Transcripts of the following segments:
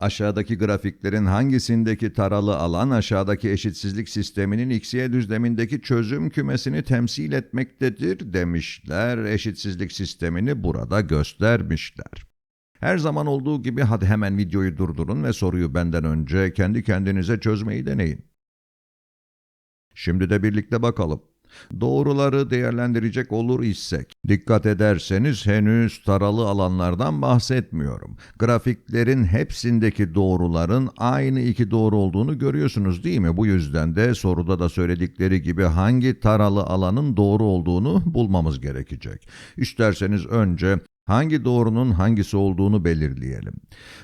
Aşağıdaki grafiklerin hangisindeki taralı alan aşağıdaki eşitsizlik sisteminin x'ye düzlemindeki çözüm kümesini temsil etmektedir demişler. Eşitsizlik sistemini burada göstermişler. Her zaman olduğu gibi hadi hemen videoyu durdurun ve soruyu benden önce kendi kendinize çözmeyi deneyin. Şimdi de birlikte bakalım. Doğruları değerlendirecek olur isek, dikkat ederseniz henüz taralı alanlardan bahsetmiyorum. Grafiklerin hepsindeki doğruların aynı iki doğru olduğunu görüyorsunuz değil mi? Bu yüzden de soruda da söyledikleri gibi hangi taralı alanın doğru olduğunu bulmamız gerekecek. İsterseniz önce hangi doğrunun hangisi olduğunu belirleyelim.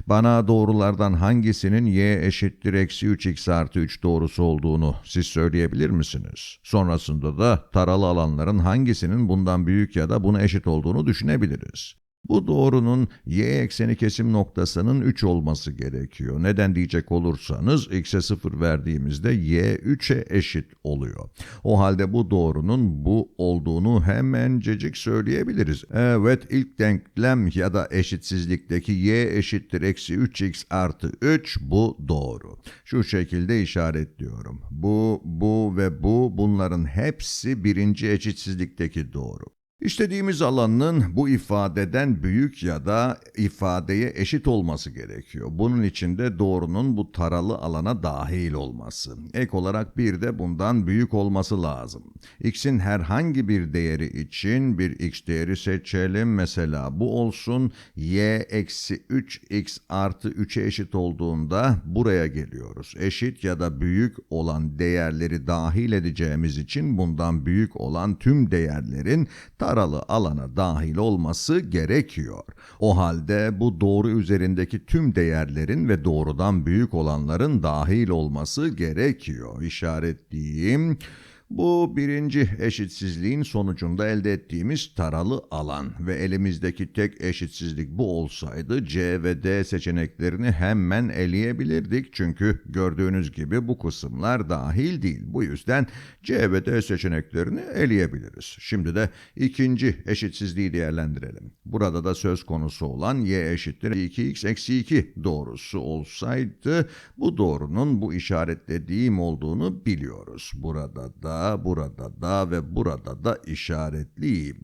Bana doğrulardan hangisinin y eşittir eksi 3x artı 3 doğrusu olduğunu siz söyleyebilir misiniz? Sonrasında da taralı alanların hangisinin bundan büyük ya da buna eşit olduğunu düşünebiliriz. Bu doğrunun y ekseni kesim noktasının 3 olması gerekiyor. Neden diyecek olursanız x'e 0 verdiğimizde y 3'e eşit oluyor. O halde bu doğrunun bu olduğunu hemencecik söyleyebiliriz. Evet ilk denklem ya da eşitsizlikteki y eşittir eksi 3x artı 3 bu doğru. Şu şekilde işaretliyorum. Bu, bu ve bu bunların hepsi birinci eşitsizlikteki doğru. İstediğimiz alanın bu ifadeden büyük ya da ifadeye eşit olması gerekiyor. Bunun için de doğrunun bu taralı alana dahil olması. Ek olarak bir de bundan büyük olması lazım. x'in herhangi bir değeri için bir x değeri seçelim. Mesela bu olsun y eksi 3x artı 3'e eşit olduğunda buraya geliyoruz. Eşit ya da büyük olan değerleri dahil edeceğimiz için bundan büyük olan tüm değerlerin taralı alana dahil olması gerekiyor. O halde bu doğru üzerindeki tüm değerlerin ve doğrudan büyük olanların dahil olması gerekiyor. İşaretleyeyim. Bu birinci eşitsizliğin sonucunda elde ettiğimiz taralı alan ve elimizdeki tek eşitsizlik bu olsaydı C ve D seçeneklerini hemen eleyebilirdik. Çünkü gördüğünüz gibi bu kısımlar dahil değil. Bu yüzden C ve D seçeneklerini eleyebiliriz. Şimdi de ikinci eşitsizliği değerlendirelim. Burada da söz konusu olan y eşittir 2x eksi 2 doğrusu olsaydı bu doğrunun bu işaretlediğim olduğunu biliyoruz. Burada da burada da ve burada da işaretliyim.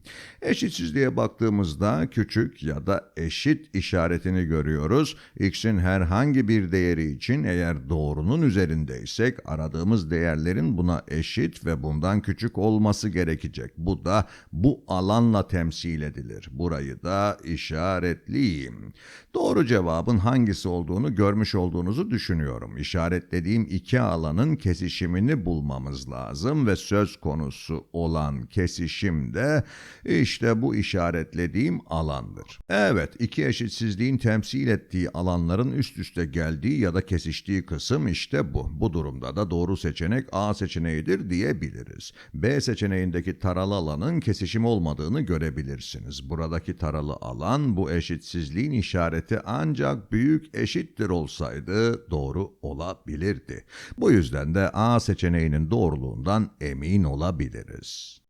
Eşitsizliğe baktığımızda küçük ya da eşit işaretini görüyoruz. x'in herhangi bir değeri için eğer doğrunun üzerindeysek aradığımız değerlerin buna eşit ve bundan küçük olması gerekecek. Bu da bu alanla temsil edilir. Burayı da işaretliyim. Doğru cevabın hangisi olduğunu görmüş olduğunuzu düşünüyorum. İşaretlediğim iki alanın kesişimini bulmamız lazım ve söz konusu olan kesişim de işte bu işaretlediğim alandır. Evet, iki eşitsizliğin temsil ettiği alanların üst üste geldiği ya da kesiştiği kısım işte bu. Bu durumda da doğru seçenek A seçeneğidir diyebiliriz. B seçeneğindeki taralı alanın kesişim olmadığını görebilirsiniz. Buradaki taralı alan bu eşitsizliğin işareti ancak büyük eşittir olsaydı doğru olabilirdi. Bu yüzden de A seçeneğinin doğruluğundan emin olabiliriz.